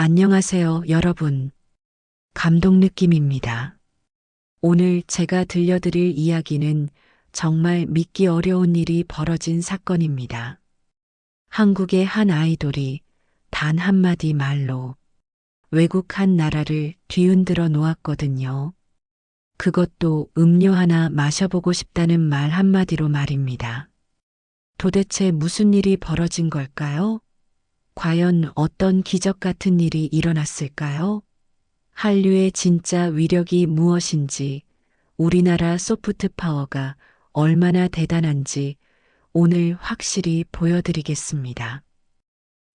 안녕하세요, 여러분. 감동 느낌입니다. 오늘 제가 들려드릴 이야기는 정말 믿기 어려운 일이 벌어진 사건입니다. 한국의 한 아이돌이 단 한마디 말로 외국 한 나라를 뒤흔들어 놓았거든요. 그것도 음료 하나 마셔보고 싶다는 말 한마디로 말입니다. 도대체 무슨 일이 벌어진 걸까요? 과연 어떤 기적 같은 일이 일어났을까요? 한류의 진짜 위력이 무엇인지, 우리나라 소프트 파워가 얼마나 대단한지 오늘 확실히 보여드리겠습니다.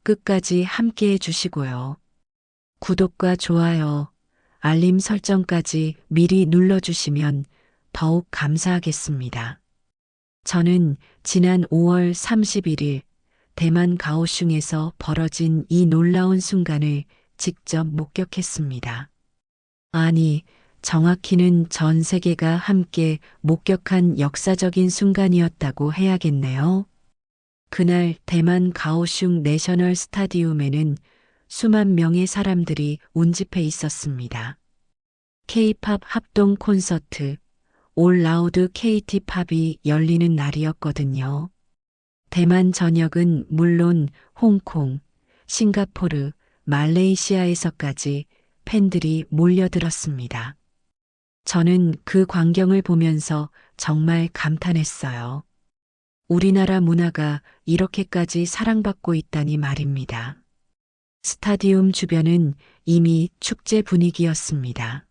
끝까지 함께 해주시고요. 구독과 좋아요, 알림 설정까지 미리 눌러주시면 더욱 감사하겠습니다. 저는 지난 5월 31일 대만 가오슝에서 벌어진 이 놀라운 순간을 직접 목격했습니다. 아니, 정확히는 전 세계가 함께 목격한 역사적인 순간이었다고 해야겠네요. 그날 대만 가오슝 내셔널 스타디움에는 수만 명의 사람들이 운집해 있었습니다. K-팝 합동 콘서트 올 라우드 KT 팝이 열리는 날이었거든요. 대만 전역은 물론 홍콩, 싱가포르, 말레이시아에서까지 팬들이 몰려들었습니다. 저는 그 광경을 보면서 정말 감탄했어요. 우리나라 문화가 이렇게까지 사랑받고 있다니 말입니다. 스타디움 주변은 이미 축제 분위기였습니다.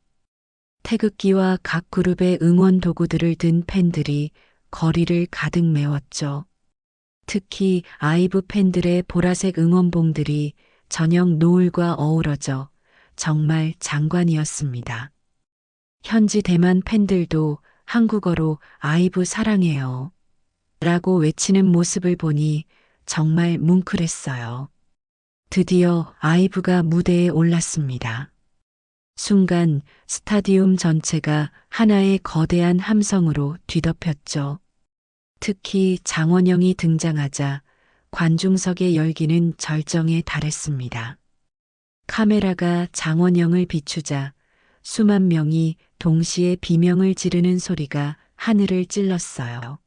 태극기와 각 그룹의 응원 도구들을 든 팬들이 거리를 가득 메웠죠. 특히 아이브 팬들의 보라색 응원봉들이 저녁 노을과 어우러져 정말 장관이었습니다. 현지 대만 팬들도 한국어로 아이브 사랑해요. 라고 외치는 모습을 보니 정말 뭉클했어요. 드디어 아이브가 무대에 올랐습니다. 순간 스타디움 전체가 하나의 거대한 함성으로 뒤덮였죠. 특히 장원영이 등장하자 관중석의 열기는 절정에 달했습니다. 카메라가 장원영을 비추자 수만 명이 동시에 비명을 지르는 소리가 하늘을 찔렀어요.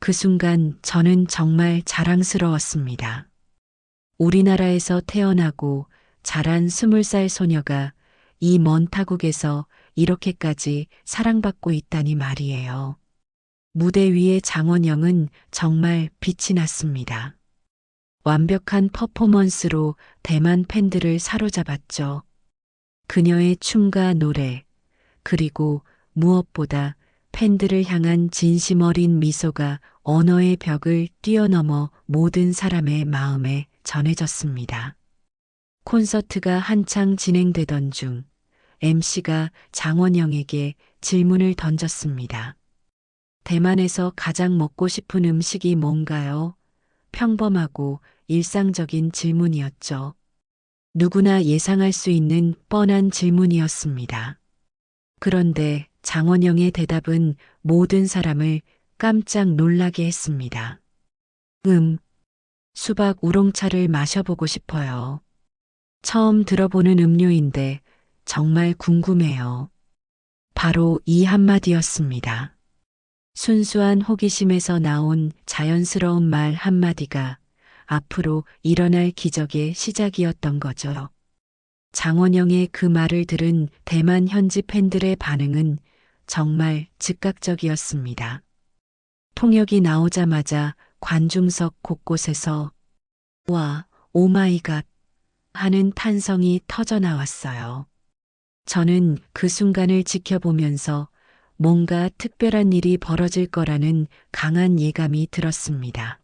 그 순간 저는 정말 자랑스러웠습니다. 우리나라에서 태어나고 자란 스물 살 소녀가 이 먼 타국에서 이렇게까지 사랑받고 있다니 말이에요. 무대 위의 장원영은 정말 빛이 났습니다. 완벽한 퍼포먼스로 대만 팬들을 사로잡았죠. 그녀의 춤과 노래, 그리고 무엇보다 팬들을 향한 진심 어린 미소가 언어의 벽을 뛰어넘어 모든 사람의 마음에 전해졌습니다. 콘서트가 한창 진행되던 중 MC가 장원영에게 질문을 던졌습니다. 대만에서 가장 먹고 싶은 음식이 뭔가요? 평범하고 일상적인 질문이었죠. 누구나 예상할 수 있는 뻔한 질문이었습니다. 그런데 장원영의 대답은 모든 사람을 깜짝 놀라게 했습니다. 음, 수박 우롱차를 마셔보고 싶어요. 처음 들어보는 음료인데 정말 궁금해요. 바로 이 한마디였습니다. 순수한 호기심에서 나온 자연스러운 말 한마디가 앞으로 일어날 기적의 시작이었던 거죠. 장원영의 그 말을 들은 대만 현지 팬들의 반응은 정말 즉각적이었습니다. 통역이 나오자마자 관중석 곳곳에서 와, 오마이갓 하는 탄성이 터져 나왔어요. 저는 그 순간을 지켜보면서 뭔가 특별한 일이 벌어질 거라는 강한 예감이 들었습니다.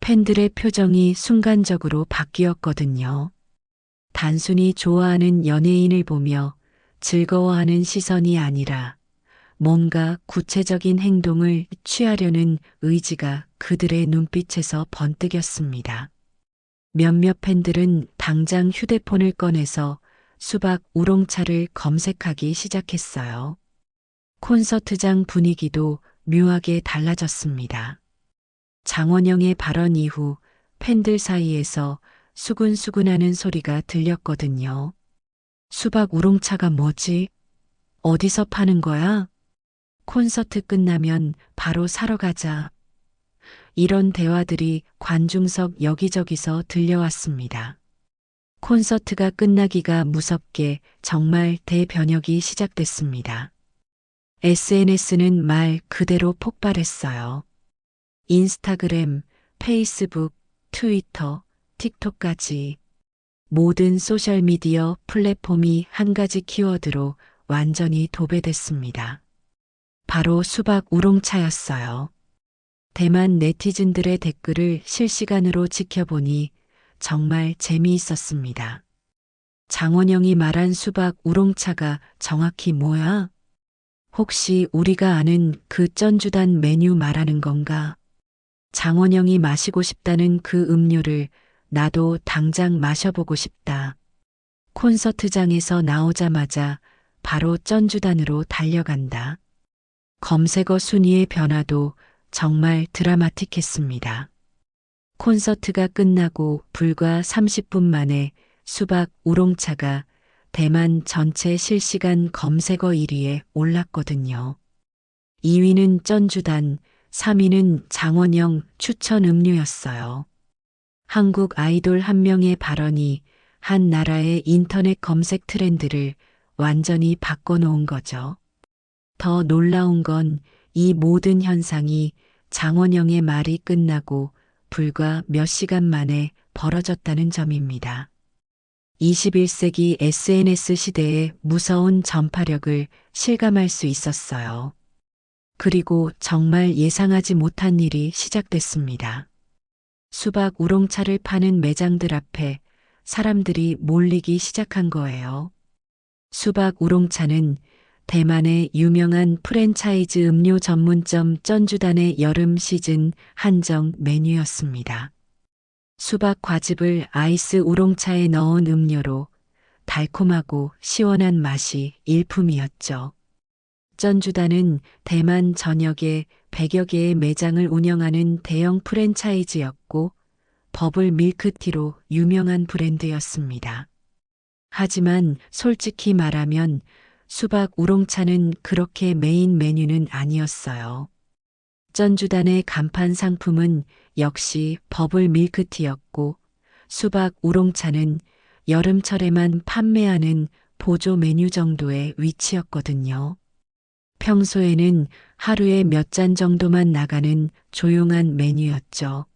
팬들의 표정이 순간적으로 바뀌었거든요. 단순히 좋아하는 연예인을 보며 즐거워하는 시선이 아니라 뭔가 구체적인 행동을 취하려는 의지가 그들의 눈빛에서 번뜩였습니다. 몇몇 팬들은 당장 휴대폰을 꺼내서 수박 우롱차를 검색하기 시작했어요. 콘서트장 분위기도 묘하게 달라졌습니다. 장원영의 발언 이후 팬들 사이에서 수근수근하는 소리가 들렸거든요. 수박 우롱차가 뭐지? 어디서 파는 거야? 콘서트 끝나면 바로 사러 가자. 이런 대화들이 관중석 여기저기서 들려왔습니다. 콘서트가 끝나기가 무섭게 정말 대변혁이 시작됐습니다. SNS는 말 그대로 폭발했어요. 인스타그램, 페이스북, 트위터, 틱톡까지 모든 소셜미디어 플랫폼이 한 가지 키워드로 완전히 도배됐습니다. 바로 수박 우롱차였어요. 대만 네티즌들의 댓글을 실시간으로 지켜보니 정말 재미있었습니다. 장원영이 말한 수박 우롱차가 정확히 뭐야? 혹시 우리가 아는 그 쩐주단 메뉴 말하는 건가? 장원영이 마시고 싶다는 그 음료를 나도 당장 마셔보고 싶다. 콘서트장에서 나오자마자 바로 쩐주단으로 달려간다. 검색어 순위의 변화도 정말 드라마틱했습니다. 콘서트가 끝나고 불과 30분 만에 수박 우롱차가 대만 전체 실시간 검색어 1위에 올랐거든요. 2위는 쩐주단, 3위는 장원영 추천 음료였어요. 한국 아이돌 한 명의 발언이 한 나라의 인터넷 검색 트렌드를 완전히 바꿔놓은 거죠. 더 놀라운 건 이 모든 현상이 장원영의 말이 끝나고 불과 몇 시간 만에 벌어졌다는 점입니다. 21세기 SNS 시대의 무서운 전파력을 실감할 수 있었어요. 그리고 정말 예상하지 못한 일이 시작됐습니다. 수박 우롱차를 파는 매장들 앞에 사람들이 몰리기 시작한 거예요. 수박 우롱차는 대만의 유명한 프랜차이즈 음료 전문점 쩐주단의 여름 시즌 한정 메뉴였습니다. 수박 과즙을 아이스 우롱차에 넣은 음료로 달콤하고 시원한 맛이 일품이었죠. 쩐주단은 대만 전역에 100여 개의 매장을 운영하는 대형 프랜차이즈였고 버블 밀크티로 유명한 브랜드였습니다. 하지만 솔직히 말하면 수박 우롱차는 그렇게 메인 메뉴는 아니었어요. 쩐주단의 간판 상품은 역시 버블 밀크티였고 수박 우롱차는 여름철에만 판매하는 보조 메뉴 정도의 위치였거든요. 평소에는 하루에 몇 잔 정도만 나가는 조용한 메뉴였죠.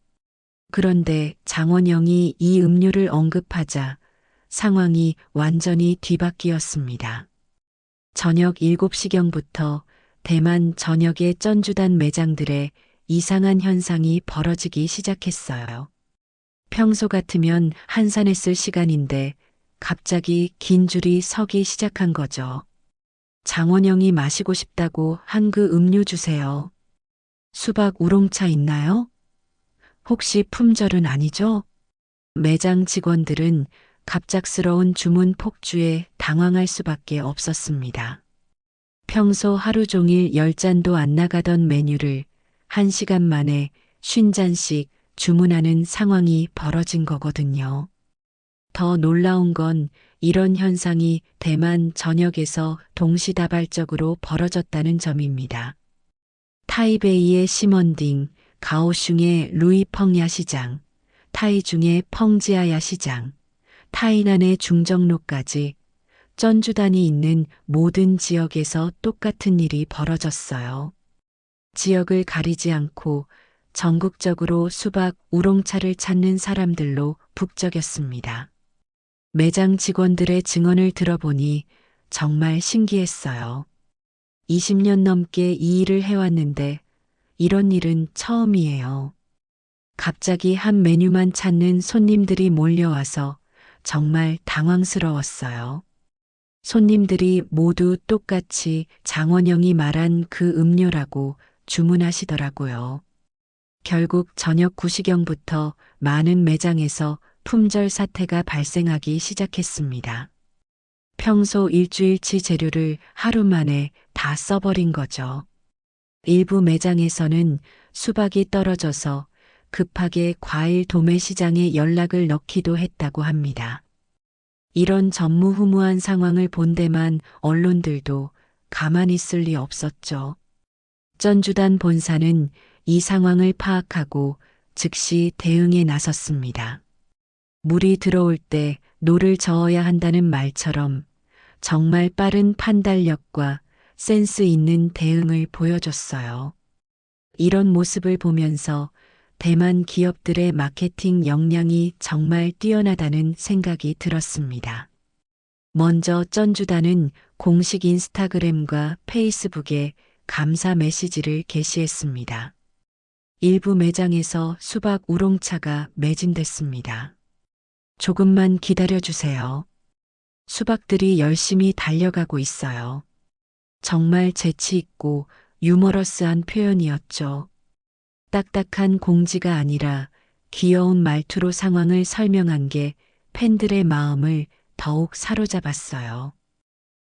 그런데 장원영이 이 음료를 언급하자 상황이 완전히 뒤바뀌었습니다. 저녁 7시경부터 대만 전역의 쩐주단 매장들에 이상한 현상이 벌어지기 시작했어요. 평소 같으면 한산했을 시간인데 갑자기 긴 줄이 서기 시작한 거죠. 장원영이 마시고 싶다고 한 그 음료 주세요. 수박 우롱차 있나요? 혹시 품절은 아니죠? 매장 직원들은 갑작스러운 주문 폭주에 당황할 수밖에 없었습니다. 평소 하루 종일 10잔도 안 나가던 메뉴를 1시간 만에 50잔씩 주문하는 상황이 벌어진 거거든요. 더 놀라운 건 이런 현상이 대만 전역에서 동시다발적으로 벌어졌다는 점입니다. 타이베이의 시먼딩, 가오슝의 루이펑야 시장, 타이중의 펑지아야 시장, 타이난의 중정로까지 쩐주단이 있는 모든 지역에서 똑같은 일이 벌어졌어요. 지역을 가리지 않고 전국적으로 수박 우롱차를 찾는 사람들로 북적였습니다. 매장 직원들의 증언을 들어보니 정말 신기했어요. 20년 넘게 이 일을 해왔는데 이런 일은 처음이에요. 갑자기 한 메뉴만 찾는 손님들이 몰려와서 정말 당황스러웠어요. 손님들이 모두 똑같이 장원영이 말한 그 음료라고 주문하시더라고요. 결국 저녁 9시경부터 많은 매장에서 품절 사태가 발생하기 시작했습니다. 평소 일주일치 재료를 하루 만에 다 써버린 거죠. 일부 매장에서는 수박이 떨어져서 급하게 과일 도매 시장에 연락을 넣기도 했다고 합니다. 이런 전무후무한 상황을 본 데만 언론들도 가만히 있을 리 없었죠. 전주단 본사는 이 상황을 파악하고 즉시 대응에 나섰습니다. 물이 들어올 때 노를 저어야 한다는 말처럼 정말 빠른 판단력과 센스 있는 대응을 보여줬어요. 이런 모습을 보면서 대만 기업들의 마케팅 역량이 정말 뛰어나다는 생각이 들었습니다. 먼저 쩐주단은 공식 인스타그램과 페이스북에 감사 메시지를 게시했습니다. 일부 매장에서 수박 우롱차가 매진됐습니다. 조금만 기다려주세요. 수박들이 열심히 달려가고 있어요. 정말 재치 있고 유머러스한 표현이었죠. 딱딱한 공지가 아니라 귀여운 말투로 상황을 설명한 게 팬들의 마음을 더욱 사로잡았어요.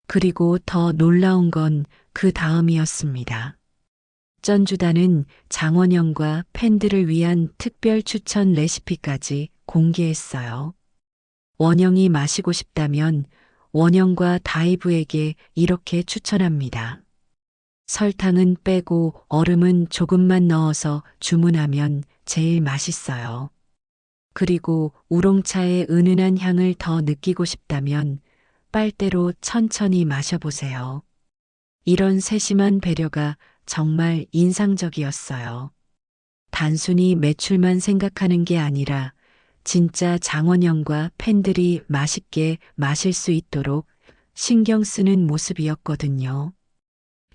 그리고 더 놀라운 건 그 다음이었습니다. 전주단은 장원영과 팬들을 위한 특별 추천 레시피까지 공개했어요. 원영이 마시고 싶다면 원영과 다이브에게 이렇게 추천합니다. 설탕은 빼고 얼음은 조금만 넣어서 주문하면 제일 맛있어요. 그리고 우롱차의 은은한 향을 더 느끼고 싶다면 빨대로 천천히 마셔보세요. 이런 세심한 배려가 정말 인상적이었어요. 단순히 매출만 생각하는 게 아니라 진짜 장원영과 팬들이 맛있게 마실 수 있도록 신경 쓰는 모습이었거든요.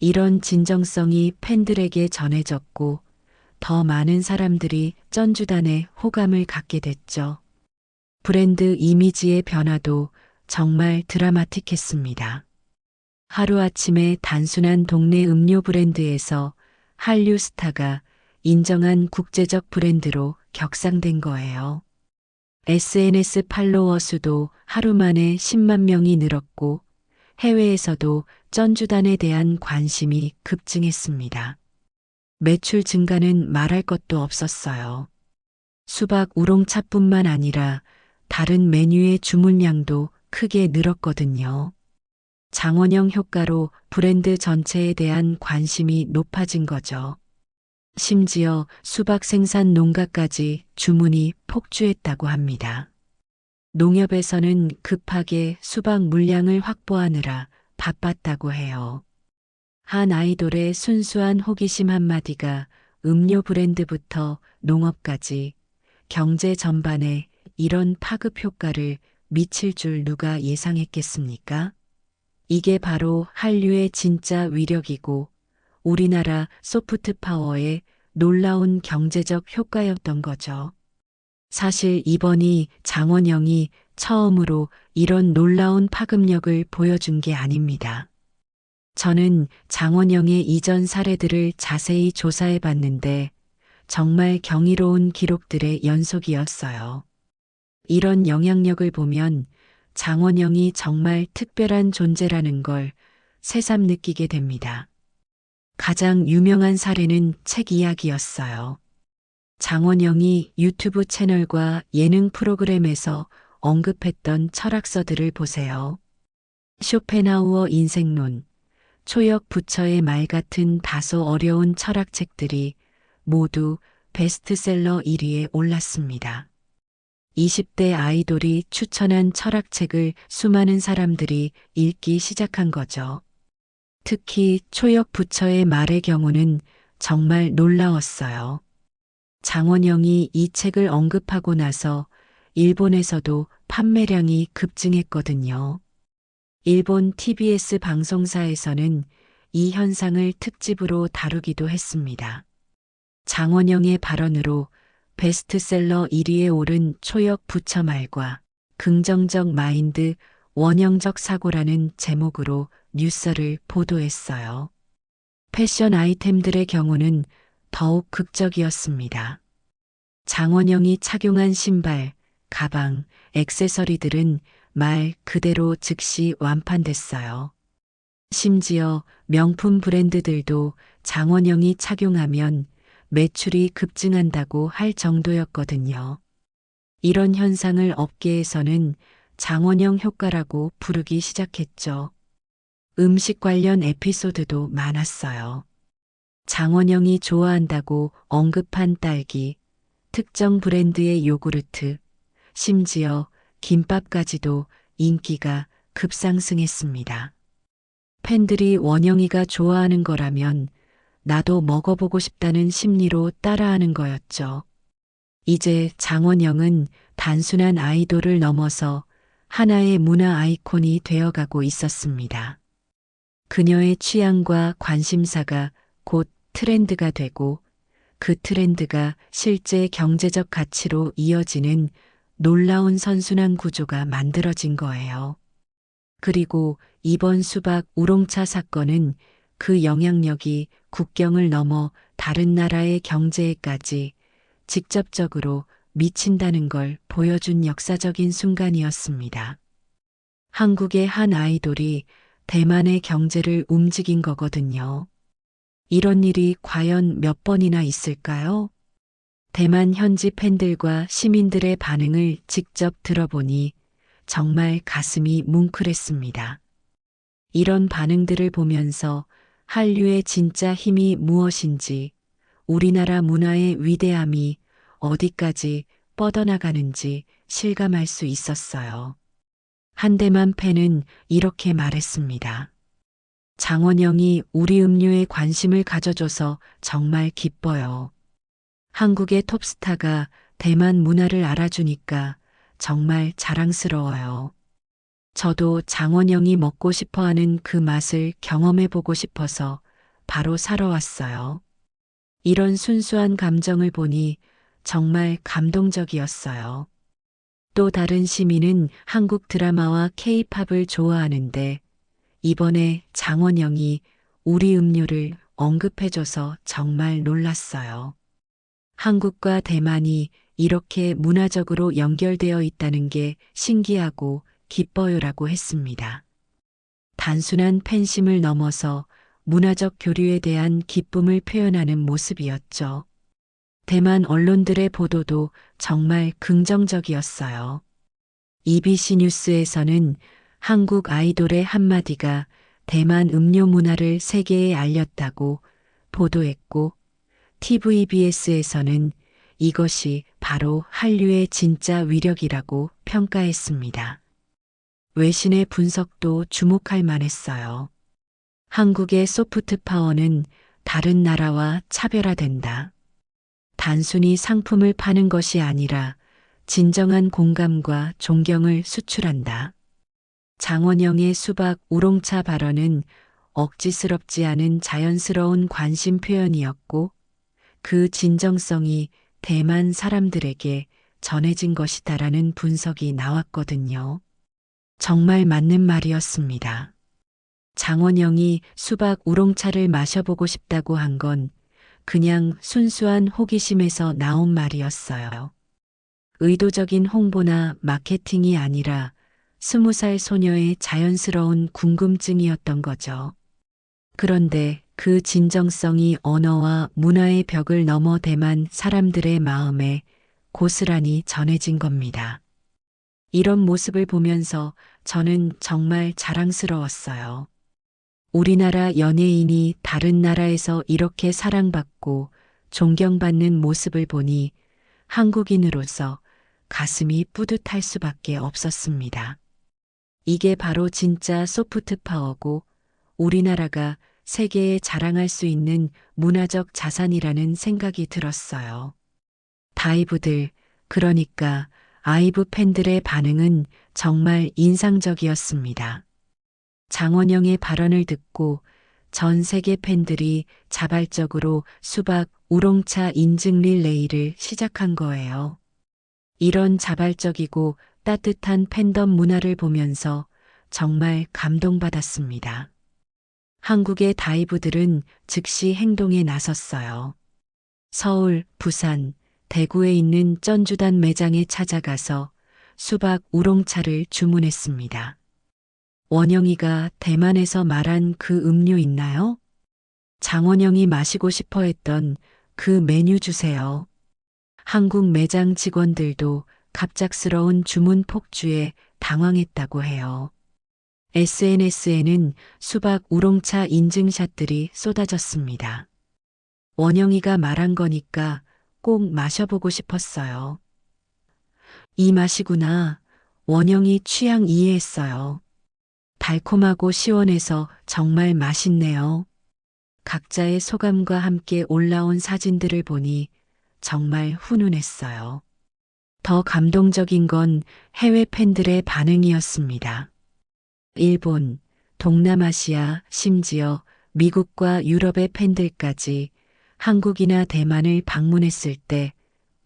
이런 진정성이 팬들에게 전해졌고 더 많은 사람들이 쩐주단에 호감을 갖게 됐죠. 브랜드 이미지의 변화도 정말 드라마틱했습니다. 하루아침에 단순한 동네 음료 브랜드에서 한류 스타가 인정한 국제적 브랜드로 격상된 거예요. SNS 팔로워 수도 하루 만에 10만 명이 늘었고 해외에서도 쩐주단에 대한 관심이 급증했습니다. 매출 증가는 말할 것도 없었어요. 수박 우롱차뿐만 아니라 다른 메뉴의 주문량도 크게 늘었거든요. 장원영 효과로 브랜드 전체에 대한 관심이 높아진 거죠. 심지어 수박 생산 농가까지 주문이 폭주했다고 합니다. 농협에서는 급하게 수박 물량을 확보하느라 바빴다고 해요. 한 아이돌의 순수한 호기심 한마디가 음료 브랜드부터 농업까지 경제 전반에 이런 파급 효과를 미칠 줄 누가 예상했겠습니까? 이게 바로 한류의 진짜 위력이고 우리나라 소프트 파워의 놀라운 경제적 효과였던 거죠. 사실 이번이 장원영이 처음으로 이런 놀라운 파급력을 보여준 게 아닙니다. 저는 장원영의 이전 사례들을 자세히 조사해 봤는데 정말 경이로운 기록들의 연속이었어요. 이런 영향력을 보면 장원영이 정말 특별한 존재라는 걸 새삼 느끼게 됩니다. 가장 유명한 사례는 책 이야기였어요. 장원영이 유튜브 채널과 예능 프로그램에서 언급했던 철학서들을 보세요. 쇼펜하우어 인생론, 초역 부처의 말 같은 다소 어려운 철학책들이 모두 베스트셀러 1위에 올랐습니다. 20대 아이돌이 추천한 철학책을 수많은 사람들이 읽기 시작한 거죠. 특히 초역 부처의 말의 경우는 정말 놀라웠어요. 장원영이 이 책을 언급하고 나서 일본에서도 판매량이 급증했거든요. 일본 TBS 방송사에서는 이 현상을 특집으로 다루기도 했습니다. 장원영의 발언으로 베스트셀러 1위에 오른 초역 부처 말과 긍정적 마인드 원형적 사고라는 제목으로 뉴스를 보도했어요. 패션 아이템들의 경우는 더욱 극적이었습니다. 장원영이 착용한 신발, 가방, 액세서리들은 말 그대로 즉시 완판됐어요. 심지어 명품 브랜드들도 장원영이 착용하면 매출이 급증한다고 할 정도였거든요. 이런 현상을 업계에서는 장원영 효과라고 부르기 시작했죠. 음식 관련 에피소드도 많았어요. 장원영이 좋아한다고 언급한 딸기, 특정 브랜드의 요구르트, 심지어 김밥까지도 인기가 급상승했습니다. 팬들이 원영이가 좋아하는 거라면 나도 먹어보고 싶다는 심리로 따라하는 거였죠. 이제 장원영은 단순한 아이돌을 넘어서 하나의 문화 아이콘이 되어가고 있었습니다. 그녀의 취향과 관심사가 곧 트렌드가 되고 그 트렌드가 실제 경제적 가치로 이어지는 놀라운 선순환 구조가 만들어진 거예요. 그리고 이번 수박 우롱차 사건은 그 영향력이 국경을 넘어 다른 나라의 경제에까지 직접적으로 미친다는 걸 보여준 역사적인 순간이었습니다. 한국의 한 아이돌이 대만의 경제를 움직인 거거든요. 이런 일이 과연 몇 번이나 있을까요? 대만 현지 팬들과 시민들의 반응을 직접 들어보니 정말 가슴이 뭉클했습니다. 이런 반응들을 보면서 한류의 진짜 힘이 무엇인지, 우리나라 문화의 위대함이 어디까지 뻗어나가는지 실감할 수 있었어요. 한대만 팬은 이렇게 말했습니다. 장원영이 우리 음료에 관심을 가져줘서 정말 기뻐요. 한국의 톱스타가 대만 문화를 알아주니까 정말 자랑스러워요. 저도 장원영이 먹고 싶어 하는 그 맛을 경험해 보고 싶어서 바로 사러 왔어요. 이런 순수한 감정을 보니 정말 감동적이었어요. 또 다른 시민은 한국 드라마와 케이팝을 좋아하는데 이번에 장원영이 우리 음료를 언급해줘서 정말 놀랐어요. 한국과 대만이 이렇게 문화적으로 연결되어 있다는 게 신기하고 기뻐요라고 했습니다. 단순한 팬심을 넘어서 문화적 교류에 대한 기쁨을 표현하는 모습이었죠. 대만 언론들의 보도도 정말 긍정적이었어요. EBC 뉴스에서는 한국 아이돌의 한마디가 대만 음료 문화를 세계에 알렸다고 보도했고, TVBS에서는 이것이 바로 한류의 진짜 위력이라고 평가했습니다. 외신의 분석도 주목할 만했어요. 한국의 소프트 파워는 다른 나라와 차별화된다. 단순히 상품을 파는 것이 아니라 진정한 공감과 존경을 수출한다. 장원영의 수박 우롱차 발언은 억지스럽지 않은 자연스러운 관심 표현이었고 그 진정성이 대만 사람들에게 전해진 것이다라는 분석이 나왔거든요. 정말 맞는 말이었습니다. 장원영이 수박 우롱차를 마셔보고 싶다고 한 건 그냥 순수한 호기심에서 나온 말이었어요. 의도적인 홍보나 마케팅이 아니라 스무 살 소녀의 자연스러운 궁금증이었던 거죠. 그런데 그 진정성이 언어와 문화의 벽을 넘어 대만 사람들의 마음에 고스란히 전해진 겁니다. 이런 모습을 보면서 저는 정말 자랑스러웠어요. 우리나라 연예인이 다른 나라에서 이렇게 사랑받고 존경받는 모습을 보니 한국인으로서 가슴이 뿌듯할 수밖에 없었습니다. 이게 바로 진짜 소프트 파워고 우리나라가 세계에 자랑할 수 있는 문화적 자산이라는 생각이 들었어요. 다이브들, 그러니까 아이브 팬들의 반응은 정말 인상적이었습니다. 장원영의 발언을 듣고 전 세계 팬들이 자발적으로 수박 우롱차 인증 릴레이를 시작한 거예요. 이런 자발적이고 따뜻한 팬덤 문화를 보면서 정말 감동받았습니다. 한국의 다이브들은 즉시 행동에 나섰어요. 서울, 부산, 대구에 있는 쩐주단 매장에 찾아가서 수박 우롱차를 주문했습니다. 원영이가 대만에서 말한 그 음료 있나요? 장원영이 마시고 싶어 했던 그 메뉴 주세요. 한국 매장 직원들도 갑작스러운 주문 폭주에 당황했다고 해요. SNS에는 수박 우롱차 인증샷들이 쏟아졌습니다. 원영이가 말한 거니까 꼭 마셔보고 싶었어요. 이 맛이구나. 원영이 취향 이해했어요. 달콤하고 시원해서 정말 맛있네요. 각자의 소감과 함께 올라온 사진들을 보니 정말 훈훈했어요. 더 감동적인 건 해외 팬들의 반응이었습니다. 일본, 동남아시아, 심지어 미국과 유럽의 팬들까지 한국이나 대만을 방문했을 때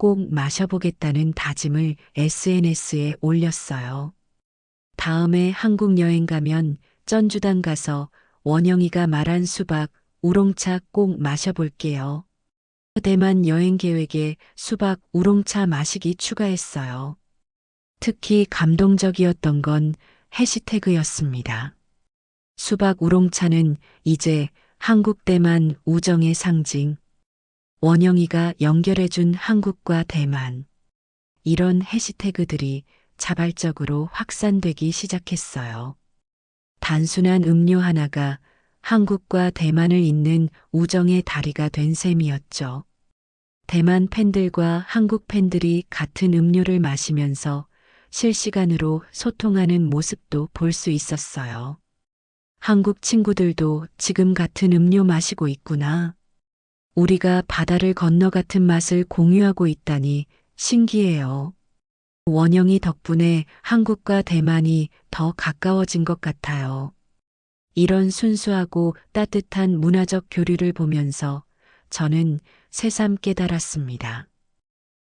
꼭 마셔보겠다는 다짐을 SNS에 올렸어요. 다음에 한국 여행 가면 쩐주당 가서 원영이가 말한 수박, 우롱차 꼭 마셔볼게요. 대만 여행 계획에 수박, 우롱차 마시기 추가했어요. 특히 감동적이었던 건 해시태그였습니다. 수박 우롱차는 이제 한국 대만 우정의 상징. 원영이가 연결해준 한국과 대만. 이런 해시태그들이 자발적으로 확산되기 시작했어요. 단순한 음료 하나가 한국과 대만을 잇는 우정의 다리가 된 셈이었죠. 대만 팬들과 한국 팬들이 같은 음료를 마시면서 실시간으로 소통하는 모습도 볼 수 있었어요. 한국 친구들도 지금 같은 음료 마시고 있구나. 우리가 바다를 건너 같은 맛을 공유하고 있다니 신기해요. 원영이 덕분에 한국과 대만이 더 가까워진 것 같아요. 이런 순수하고 따뜻한 문화적 교류를 보면서 저는 새삼 깨달았습니다.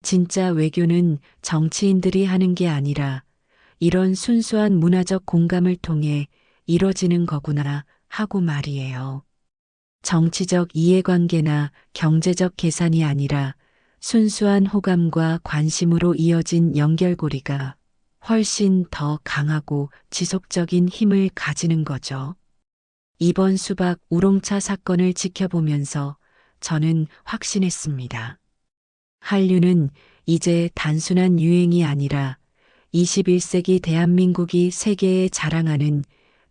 진짜 외교는 정치인들이 하는 게 아니라 이런 순수한 문화적 공감을 통해 이뤄지는 거구나 하고 말이에요. 정치적 이해관계나 경제적 계산이 아니라 순수한 호감과 관심으로 이어진 연결고리가 훨씬 더 강하고 지속적인 힘을 가지는 거죠. 이번 수박 우롱차 사건을 지켜보면서 저는 확신했습니다. 한류는 이제 단순한 유행이 아니라 21세기 대한민국이 세계에 자랑하는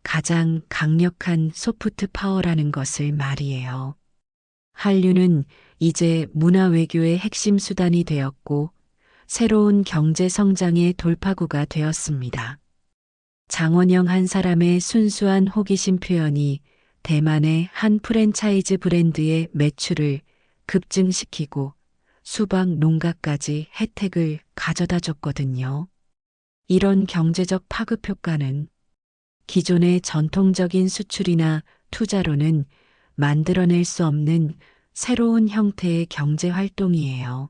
가장 강력한 소프트 파워라는 것을 말이에요. 한류는 이제 문화 외교의 핵심 수단이 되었고 새로운 경제 성장의 돌파구가 되었습니다. 장원영 한 사람의 순수한 호기심 표현이 대만의 한 프랜차이즈 브랜드의 매출을 급증시키고 수박 농가까지 혜택을 가져다 줬거든요. 이런 경제적 파급 효과는 기존의 전통적인 수출이나 투자로는 만들어낼 수 없는 새로운 형태의 경제 활동이에요.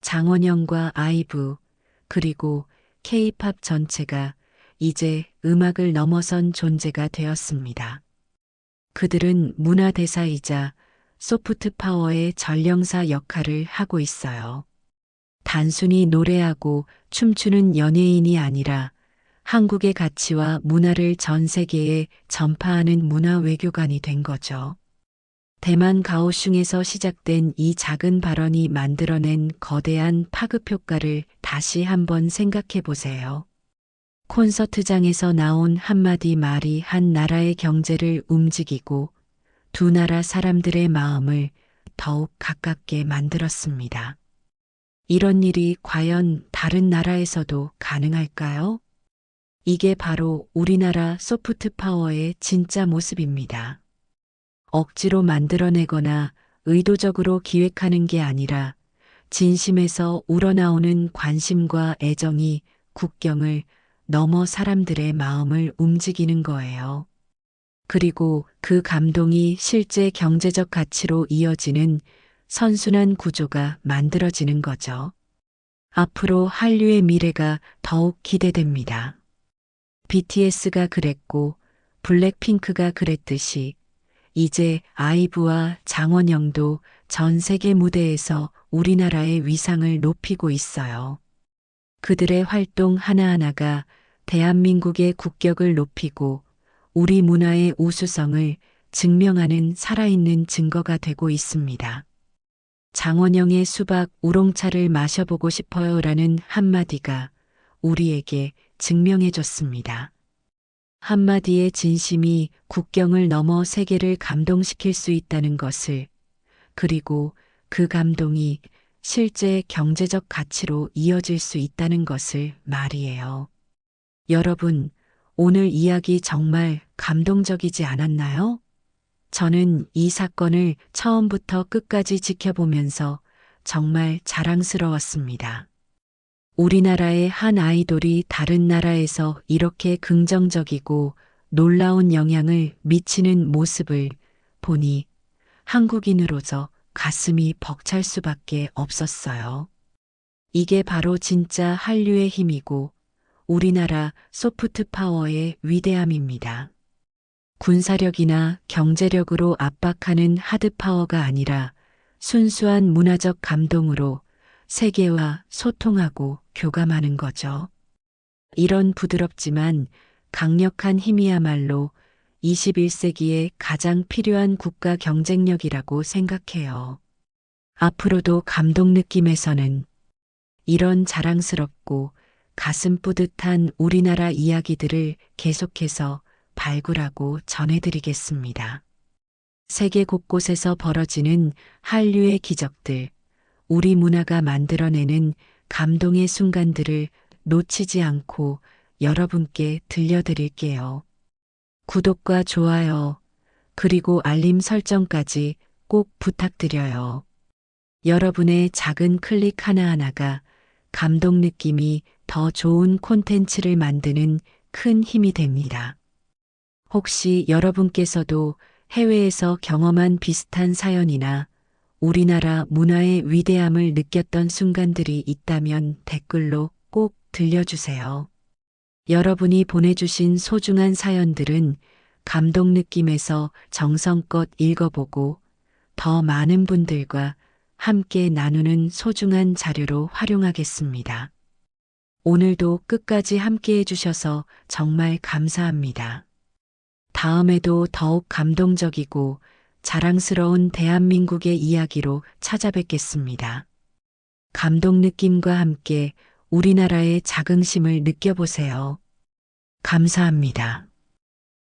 장원영과 아이브, 그리고 케이팝 전체가 이제 음악을 넘어선 존재가 되었습니다. 그들은 문화대사이자 소프트 파워의 전령사 역할을 하고 있어요. 단순히 노래하고 춤추는 연예인이 아니라 한국의 가치와 문화를 전 세계에 전파하는 문화 외교관이 된 거죠. 대만 가오슝에서 시작된 이 작은 발언이 만들어낸 거대한 파급 효과를 다시 한번 생각해 보세요. 콘서트장에서 나온 한마디 말이 한 나라의 경제를 움직이고 두 나라 사람들의 마음을 더욱 가깝게 만들었습니다. 이런 일이 과연 다른 나라에서도 가능할까요? 이게 바로 우리나라 소프트 파워의 진짜 모습입니다. 억지로 만들어내거나 의도적으로 기획하는 게 아니라 진심에서 우러나오는 관심과 애정이 국경을 넘어 사람들의 마음을 움직이는 거예요. 그리고 그 감동이 실제 경제적 가치로 이어지는 선순환 구조가 만들어지는 거죠. 앞으로 한류의 미래가 더욱 기대됩니다. BTS가 그랬고 블랙핑크가 그랬듯이 이제 아이브와 장원영도 전 세계 무대에서 우리나라의 위상을 높이고 있어요. 그들의 활동 하나하나가 대한민국의 국격을 높이고 우리 문화의 우수성을 증명하는 살아있는 증거가 되고 있습니다. 장원영의 수박 우롱차를 마셔보고 싶어요 라는 한마디가 우리에게 증명해 줬습니다. 한마디의 진심이 국경을 넘어 세계를 감동시킬 수 있다는 것을, 그리고 그 감동이 실제 경제적 가치로 이어질 수 있다는 것을 말이에요. 여러분, 오늘 이야기 정말 감동적이지 않았나요? 저는 이 사건을 처음부터 끝까지 지켜보면서 정말 자랑스러웠습니다. 우리나라의 한 아이돌이 다른 나라에서 이렇게 긍정적이고 놀라운 영향을 미치는 모습을 보니 한국인으로서 가슴이 벅찰 수밖에 없었어요. 이게 바로 진짜 한류의 힘이고 우리나라 소프트 파워의 위대함입니다. 군사력이나 경제력으로 압박하는 하드 파워가 아니라 순수한 문화적 감동으로 세계와 소통하고 교감하는 거죠. 이런 부드럽지만 강력한 힘이야말로 21세기에 가장 필요한 국가 경쟁력이라고 생각해요. 앞으로도 감동 느낌에서는 이런 자랑스럽고 가슴 뿌듯한 우리나라 이야기들을 계속해서 발굴하고 전해드리겠습니다. 세계 곳곳에서 벌어지는 한류의 기적들, 우리 문화가 만들어내는 감동의 순간들을 놓치지 않고 여러분께 들려드릴게요. 구독과 좋아요, 그리고 알림 설정까지 꼭 부탁드려요. 여러분의 작은 클릭 하나하나가 감동 느낌이 더 좋은 콘텐츠를 만드는 큰 힘이 됩니다. 혹시 여러분께서도 해외에서 경험한 비슷한 사연이나 우리나라 문화의 위대함을 느꼈던 순간들이 있다면 댓글로 꼭 들려주세요. 여러분이 보내주신 소중한 사연들은 감동 느낌에서 정성껏 읽어보고 더 많은 분들과 함께 나누는 소중한 자료로 활용하겠습니다. 오늘도 끝까지 함께 해주셔서 정말 감사합니다. 다음에도 더욱 감동적이고 자랑스러운 대한민국의 이야기로 찾아뵙겠습니다. 감동 느낌과 함께 우리나라의 자긍심을 느껴보세요. 감사합니다.